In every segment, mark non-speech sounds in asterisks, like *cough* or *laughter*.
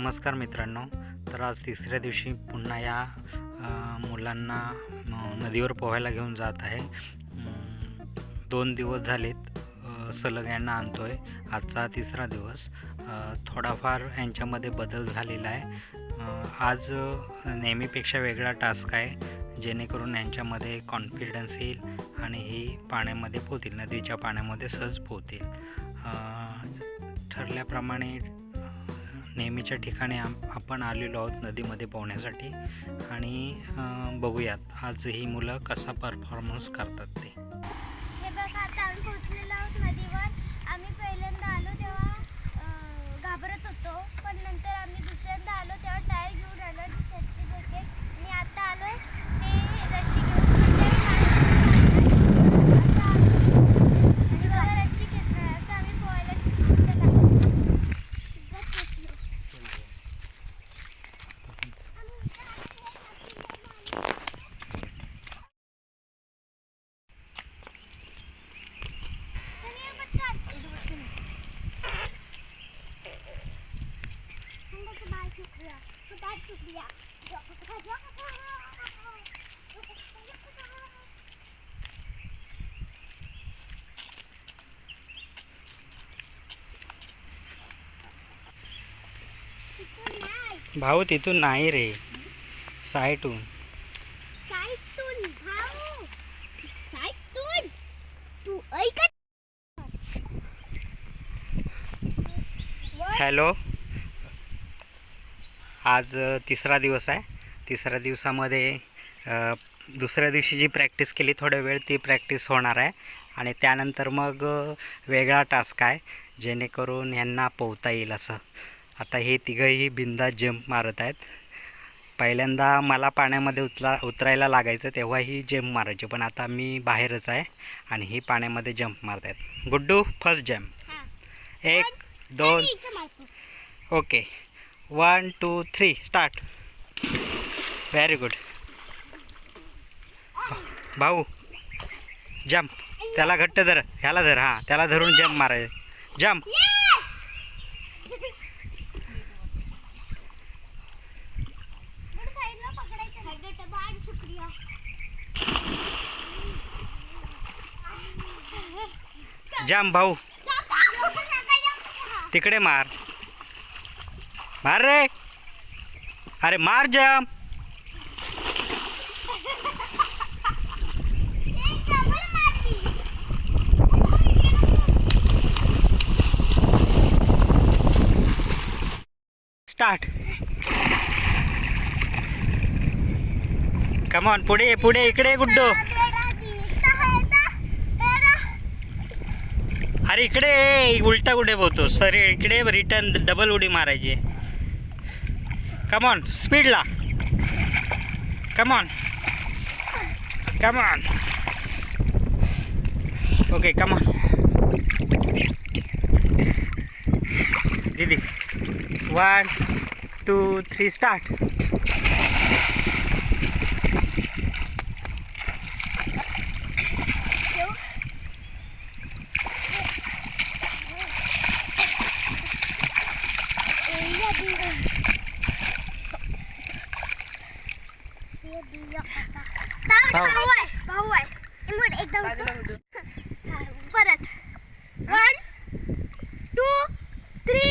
नमस्कार मित्रांनो. तर आज तिसऱ्या दिवशी पुन्हा या मुलांना नदीवर पोहायला घेऊन जात आहे. दोन दिवस झालेत सलग यांना आणतो आहे आजचा तिसरा दिवस. थोडाफार यांच्यामध्ये बदल झालेला आहे. आज नेहमीपेक्षा वेगळा टास्क आहे जेणेकरून यांच्यामध्ये कॉन्फिडन्स येईल आणि ही पाण्यामध्ये पोहतील नदीच्या पाण्यामध्ये सहज पोहतील. ठरल्याप्रमाणे नेहमीच्या ठिकाणी आम- आपण आलेलो आहोत नदीमध्ये पोहण्यासाठी. आणि बघूयात आज ही मुलं कसा परफॉर्मन्स करतात ते हे बघा आता आम्ही पोहोचलेलो आहोत नदीवर आम्ही पहिल्यांदा आलो तेव्हा अं, घाबरत होतो पण नंतर आम्ही दुसऱ्यांदा आलो तेव्हा टायर घेऊन आलो सेफ्टी जॅकेट आणि आता आलोय ते रस्सी घेऊन म्हणजे असं आलो. आणि बघा रस्सी घेतलं असं आम्ही पोहायला शिकलो भाऊ तिथून नाही रे. ऐकत हॅलो. आज तिसरा दिवस आहे. तिसऱ्या दिवसामध्ये दुसऱ्या दिवशी जी प्रॅक्टिस केली थोडा वेळ ती प्रॅक्टिस होणार आहे. आणि त्यानंतर मग वेगळा टास्क आहे जेणेकरून यांना पोहता येईल असं. आता हे तिघंही बिंदास जंप मारत आहेत. पहिल्यांदा मला पाण्यामध्ये उतरा उतरायला लागायचं तेव्हाही जंप मारायचे पण आता मी बाहेरच आहे आणि ही पाण्यामध्ये जंप मारत आहेत. गुड्डू फर्स्ट जंप हा. एक दोन. Okay. One two three start very good भाऊ जम्प त्याला घट्ट धर. ह्याला धर. हां त्याला धरून जम्प माराय जम्प साईडला पकडायचं बाळ शुक्रिया जाम भाऊ. तिकडे मार. मार रे. अरे मार जाम. स्टार्ट कमॉन पुढे पुढे इकडे गुड्डो. अरे इकडे उलटा कुठे बोलतो? सर इकडे रिटर्न डबल उडी मारायची. Come on स्पीडला come on come on okay come on दीदी वन टू थ्री स्टार्ट भाऊ आहे भाऊ आहे एकदम परत. वन टू थ्री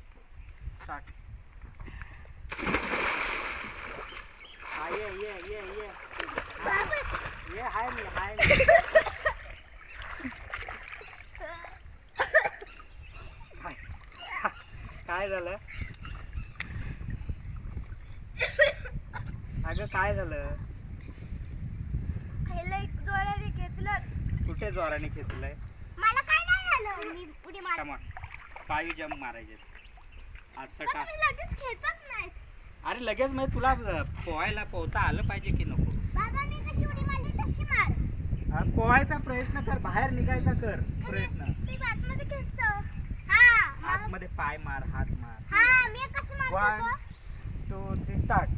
स्टार्ट हा ये ये ये ये. ये हाय मी हाय. मी. काय झालं? अगं काय झालं? खायला एक जोराने घेतलं. कुठे जोराने खेचलंय मला काय नाही झालं मी उडी मार कमॉन पायू जंप मारायचे. लगेच खेचत नाही अरे लगेच म्हणजे तुला पोहायला पोहता आलं पाहिजे की नको? बाबा मी कशी उडी मारली तशी मार. हा, पोहायचा प्रयत्न कर बाहेर निघायचा कर प्रयत्न. मी आतमध्ये खेचतो. हा मग- आतमध्ये पाय मार हात मार. हा मी कसं One. मारतो टू थ्री स्टार्ट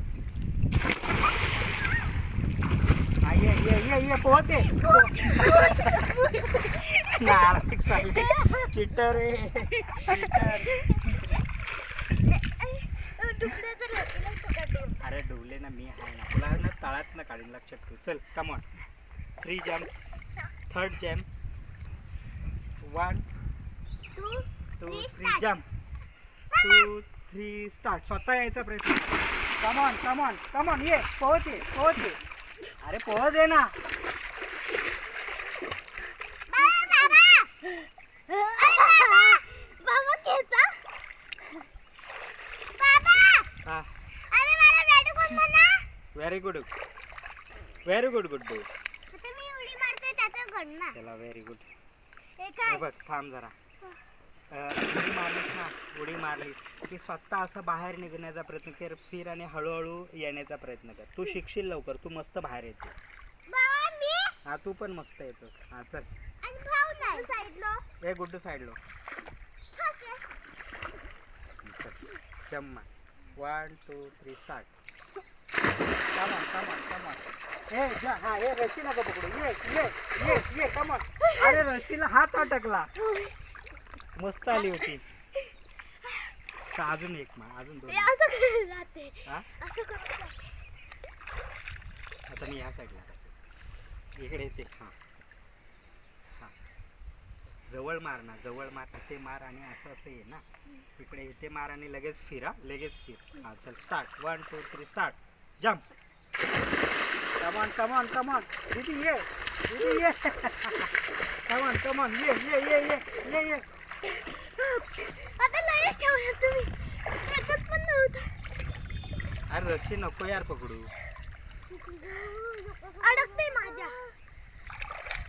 ये ये ये ये पोहते. *laughs* चिट्टर रे. चिट्टर डुकऱ्याचं लग्न फुकट अरे डुबले ना मी आहे ना. तुला ना तळात ना काढून लक्षात ठेव. चल come on three jump third jump one two three. Jump two three start स्वतः यायचा प्रयत्न कमॉन कमॉन कमॉन ये पोहते पोहते. अरे पोह दे ना बाबा बाबा अरे बाबा बाबा खेचा बाबा हा अरे मला बॅटू कोण म्हणा very good very good good do आता मी उडी मारतोय त्याचं घडणार. चला व्हेरी गुड हे हे काय बघ थांब जरा. अं, उडी मारलीस ना उडी मारलीस. की स्वतः असं बाहेर निघण्याचा प्रयत्न कर फिर आणि हळूहळू येण्याचा प्रयत्न कर. तू शिकशील लवकर तू मस्त बाहेर येते. बाबा मी? हा तू पण मस्त येतो. हा चल. आणि भाऊ नाही. साईडलो. हे गुड्डू साईडलो. ओके. चम्मा. वन टू थ्री स्टार्ट जा हा हे रशी नका पकडू ये ये ये ये अरे रशीला हात अटकला मस्त आली होती तर अजून एक मा अजून दोन हे असं जाते हा असं जाते आता मी ह्या साईडला इकडे येते हा हा जवळ मार ना जवळ मार ते मार आणि असं असं ये ना इकडे इथे मार आणि लगेच फिरा लगेच फिर हा चल start one two three start jump come on come on come on दीदी ये दीदी ये कमॉन कमॉन ये ये ये ये ये ये आता लगेच ठेवलं तुम्ही त्याच्यात पण नव्हतं अरे रस्सी नको यार पकडू अडकते माझ्या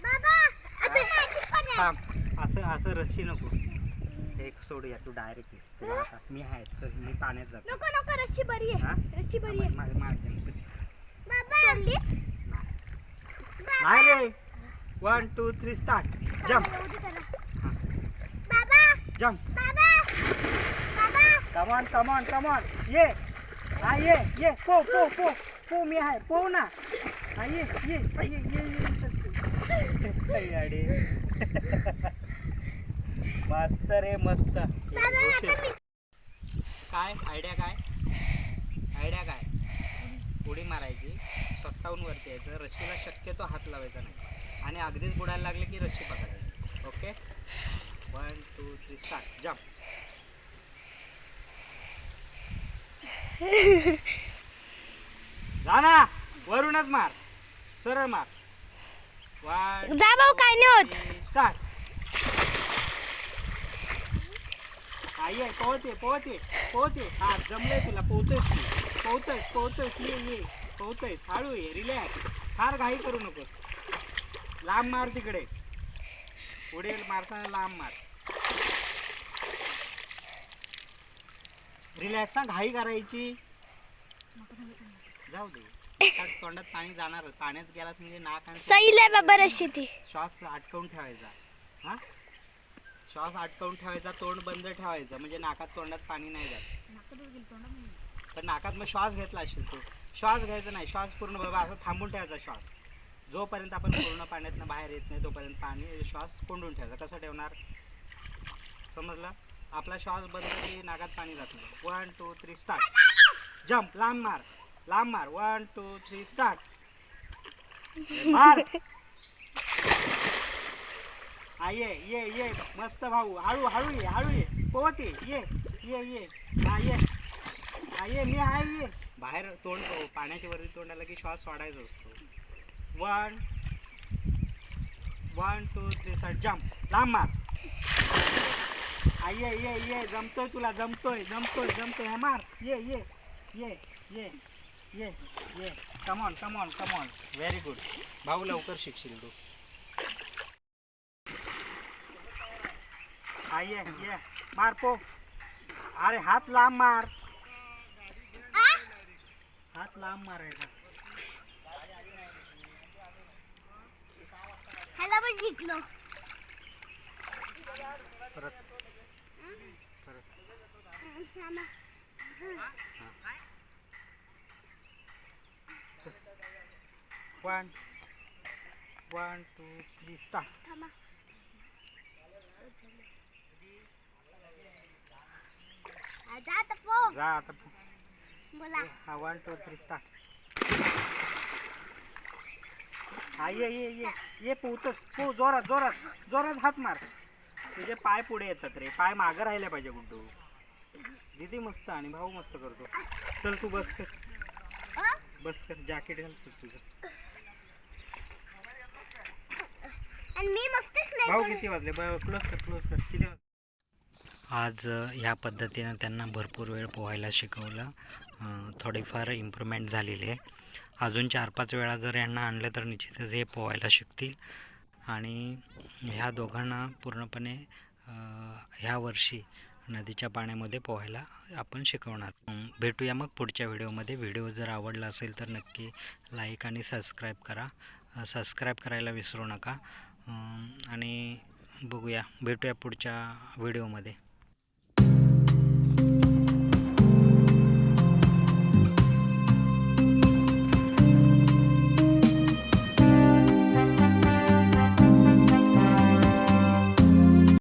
बाबा. थांब असं असं रस्सी नको एक सोड या तू डायरेक्ट मी आहे मी पाण्यात जातो नको नको रस्सी बरी हा? आहे रस्सी बरी आहे मा- मा- मा- बाबा सोडली नाही रे. One two three start jump jump come on come on come on ये. हा ये ये. पो पो पो. पो मी आहे. पो ना. हा ये ये ये ये ये अरे. मस्त रे मस्त. काय? आयडिया काय? आयडिया काय? उडी मारायची. स्वतःहून वरती यायचं रस्सीला शक्यतो हात लावायचा नाही. आणि अगदीच बुडायला लागले की रस्सी पकडायची. Okay? One two three start jump जा ना वरूनच मार. सरळ मार. वन जा भाऊ काय नाही होत. स्टार्ट हा ये पोहते पोहते पोहते. हा जमले तुला. पोहतोयस तू पोहतोयस पोहतोयस. ये ये. पोहतोयस हळू ये रिलॅक्स फार घाई करू नकोस. लांब मार तिकडे. पुढे मारताना लांब मार. रिलॅक्स हा घाई करायची. जाऊ दे. तोंडात पाणी जाणार पाण्यात गेलास म्हणजे नाक आणि सैल आहे बाबा रस्सी ती. श्वास अटकवून ठेवायचा. हा? श्वास अटकवून ठेवायचा तोंड बंद ठेवायचं म्हणजे नाकात तोंडात पाणी नाही जात. पण नाकात मग श्वास घेतला असेल तो. श्वास घ्यायचा नाही. श्वास पूर्ण बाबा असं थांबून ठेवायचा श्वास. जोपर्यंत आपण पूर्ण पाण्यातनं बाहेर येत नाही तोपर्यंत पाणी श्वास कोंडून ठेवायचा. कसं ठेवणार? समजलं? आपला श्वास बंद की नाकात पाणी जात? नाही one two three start jump लांब मार. लांब मार. वन टू थ्री स्टार्ट मार. हा ये ये ये. मस्त भाऊ. हळू हळू ये हळू ये. पोहत ये ये ये ये. हा ये. आहे ये मी आहे ये बाहेर तोंड पाण्याच्या वरती तोंडाला की श्वास सोडायचा असतो. One one two three sir jump लांब मार. आई ये ये ये जमतोय तुला जमतोय जमतोय जमतोय. हे मार. ये ये ये ये ये ये. Come on come on come on very good भाऊ लवकर शिकशील तू. आई ये ये. मार पो. अरे हात लांब मार. हात लांब मारायचा. ह्याला पण जिंकलो. परत. परत Shyama. One one two three start थांबा. आता पो जा आता. बोला. हा वन टू थ्री स्टार्ट हा ये ये ये ये पोहतच पो जोरात जोरात जोरात हात मार. तुझे पाय पुढे येतात रे. पाय मागं राहिले पाहिजे गुड्डू दीदी मस्त आणि भाऊ मस्त करतो. चल तू बस कर? बस कर. जॅकेट घाल तू तुझं. आणि मी मस्तच नाही भाऊ. किती वाजले? क्लोज कर क्लोज कर. किती आज ह्या पद्धतीनं त्यांना भरपूर वेळ पोहायला शिकवलं. थोडीफार इम्प्रूव्हमेंट झालेली आहे. अजून चार पाच वेळा जर यांना आणलं तर निश्चितच हे पोहायला शिकतील. आणि ह्या दोघांना पूर्णपणे ह्या वर्षी नदीच्या पाण्यामध्ये पोहायला आपण शिकवणार. भेटूया मग पुढच्या व्हिडिओमध्ये. व्हिडिओ जर आवडला असेल तर नक्की लाईक आणि सबस्क्राईब करा. सबस्क्राईब करायला विसरू नका. आणि बघूया. भेटूया पुढच्या व्हिडिओमध्ये.